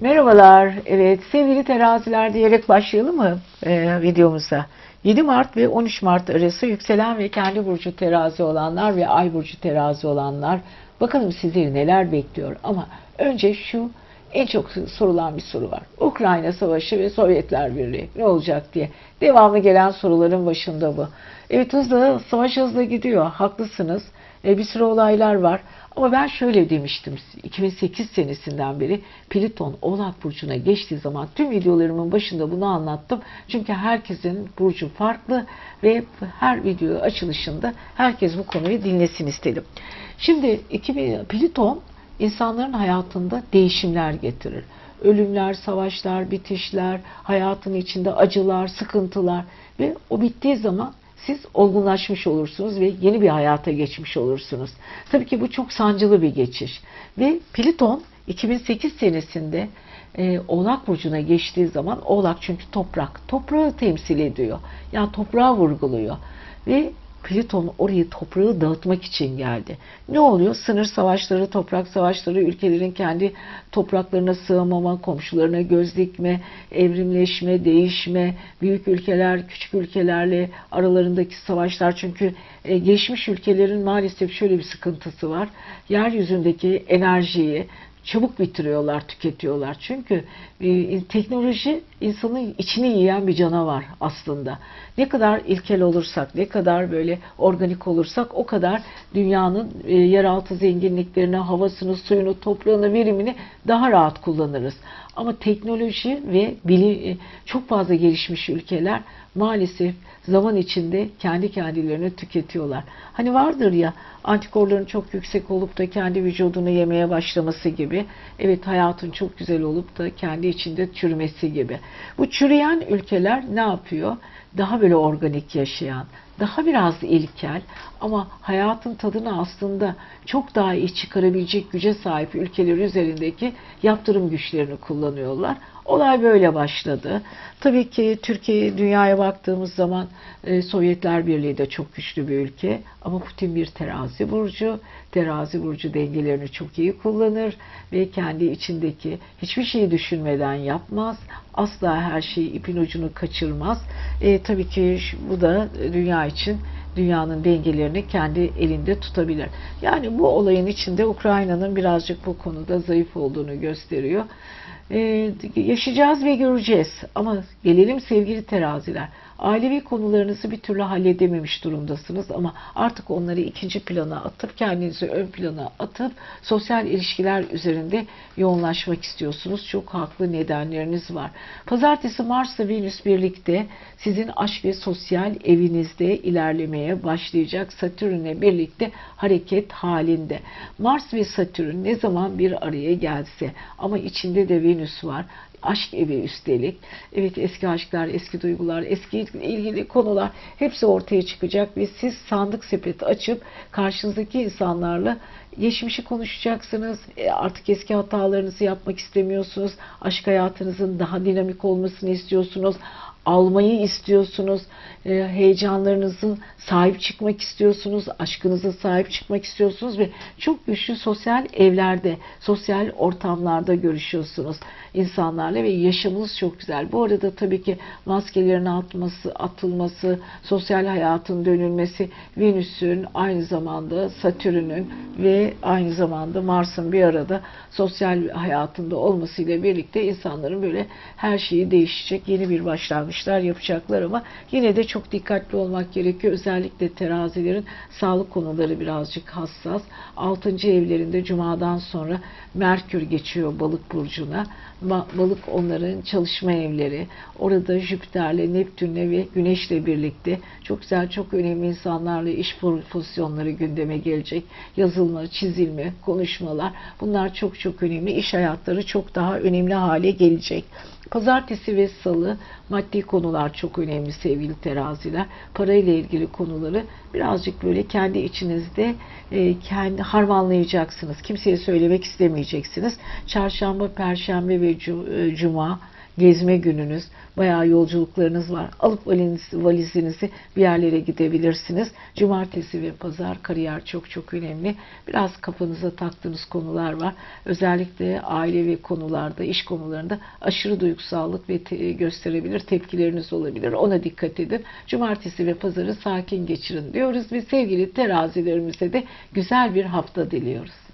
Merhabalar. Evet sevgili teraziler diyerek başlayalım mı e, videomuza? 7 Mart ve 13 Mart arası yükselen ve kendi burcu terazi olanlar ve ay burcu terazi olanlar bakalım sizleri neler bekliyor. Ama önce şu en çok sorulan bir soru var. Ukrayna Savaşı ve Sovyetler Birliği ne olacak diye. Devamlı gelen soruların başında bu. Evet hızlı, savaş hızlı gidiyor. Haklısınız. E, bir sürü olaylar var. Ama ben şöyle demiştim 2008 senesinden beri Plüton Oğlak Burcu'na geçtiği zaman tüm videolarımın başında bunu anlattım. Çünkü herkesin burcu farklı ve her video açılışında herkes bu konuyu dinlesin istedim. Şimdi 2000, Plüton insanların hayatında değişimler getirir. Ölümler, savaşlar, bitişler, hayatın içinde acılar, sıkıntılar ve o bittiği zaman siz olgunlaşmış olursunuz ve yeni bir hayata geçmiş olursunuz. Tabii ki bu çok sancılı bir geçiş. Ve Plüton 2008 senesinde e, Oğlak Burcu'na geçtiği zaman Oğlak çünkü toprak. Toprağı temsil ediyor. Yani toprağı vurguluyor. Ve Plüton orayı toprağı dağıtmak için geldi. Ne oluyor? Sınır savaşları, toprak savaşları, ülkelerin kendi topraklarına sığamama, komşularına göz dikme, evrimleşme, değişme, büyük ülkeler küçük ülkelerle aralarındaki savaşlar. Çünkü e, geçmiş ülkelerin maalesef şöyle bir sıkıntısı var. Yeryüzündeki enerjiyi, çabuk bitiriyorlar, tüketiyorlar. Çünkü e, teknoloji insanın içini yiyen bir canavar aslında. Ne kadar ilkel olursak, ne kadar böyle organik olursak o kadar dünyanın e, yeraltı zenginliklerini, havasını, suyunu, toprağını, verimini daha rahat kullanırız. Ama teknoloji ve bilim, e, çok fazla gelişmiş ülkeler maalesef zaman içinde kendi kendilerini tüketiyorlar. Hani vardır ya antikorların çok yüksek olup da kendi vücudunu yemeye başlaması gibi. Evet hayatın çok güzel olup da kendi içinde çürümesi gibi. Bu çürüyen ülkeler ne yapıyor? Daha böyle organik yaşayan, daha biraz ilkel ama hayatın tadını aslında çok daha iyi çıkarabilecek güce sahip ülkeler üzerindeki yaptırım güçlerini kullanıyorlar. Olay böyle başladı. Tabii ki Türkiye dünyaya baktığımız zaman e, Sovyetler Birliği de çok güçlü bir ülke ama Putin bir terazi burcu. Terazi burcu dengelerini çok iyi kullanır ve kendi içindeki hiçbir şeyi düşünmeden yapmaz. Asla her şeyi ipin ucunu kaçırmaz. E, tabii ki bu da dünya için dünyanın dengelerini kendi elinde tutabilir. Yani bu olayın içinde Ukrayna'nın birazcık bu konuda zayıf olduğunu gösteriyor. Ee, yaşayacağız ve göreceğiz. Ama gelelim sevgili teraziler. Ailevi konularınızı bir türlü halledememiş durumdasınız ama artık onları ikinci plana atıp kendinizi ön plana atıp sosyal ilişkiler üzerinde yoğunlaşmak istiyorsunuz. Çok haklı nedenleriniz var. Pazartesi Mars ile Venüs birlikte sizin aşk ve sosyal evinizde ilerlemeye başlayacak Satürn'le birlikte hareket halinde. Mars ve Satürn ne zaman bir araya gelse ama içinde de Venüs var aşk evi üstelik. Evet eski aşklar, eski duygular, eski ilgili konular hepsi ortaya çıkacak ve siz sandık sepeti açıp karşınızdaki insanlarla geçmişi konuşacaksınız. E, Artık eski hatalarınızı yapmak istemiyorsunuz. Aşk hayatınızın daha dinamik olmasını istiyorsunuz almayı istiyorsunuz, e, heyecanlarınızın sahip çıkmak istiyorsunuz, aşkınıza sahip çıkmak istiyorsunuz ve çok güçlü sosyal evlerde, sosyal ortamlarda görüşüyorsunuz insanlarla ve yaşamınız çok güzel. Bu arada tabii ki maskelerin atması, atılması, sosyal hayatın dönülmesi, Venüs'ün aynı zamanda Satürn'ün ve aynı zamanda Mars'ın bir arada sosyal hayatında olmasıyla birlikte insanların böyle her şeyi değişecek yeni bir başlangıçlar yapacaklar ama yine de çok dikkatli olmak gerekiyor. Özellikle terazilerin sağlık konuları birazcık hassas. 6. evlerinde cumadan sonra Merkür geçiyor balık burcuna. Ba- Balık onların çalışma evleri. Orada Jüpiter'le, Neptün'le ve Güneş'le birlikte çok güzel, çok önemli insanlarla iş pozisyonları gündeme gelecek. Yazılma, çizilme, konuşmalar. Bunlar çok çok önemli. İş hayatları çok daha önemli hale gelecek. Pazartesi ve salı maddi konular çok önemli sevgili teraziler. Parayla ilgili konuları birazcık böyle kendi içinizde e, kendi harmanlayacaksınız. Kimseye söylemek istemeyeceksiniz. Çarşamba, perşembe ve e, cuma gezme gününüz, bayağı yolculuklarınız var. Alıp valiz- valizinizi bir yerlere gidebilirsiniz. Cumartesi ve pazar kariyer çok çok önemli. Biraz kafanıza taktığınız konular var. Özellikle ailevi konularda, iş konularında aşırı duygusallık ve te- gösterebilir, tepkileriniz olabilir. Ona dikkat edin. Cumartesi ve pazarı sakin geçirin diyoruz ve sevgili terazilerimize de güzel bir hafta diliyoruz.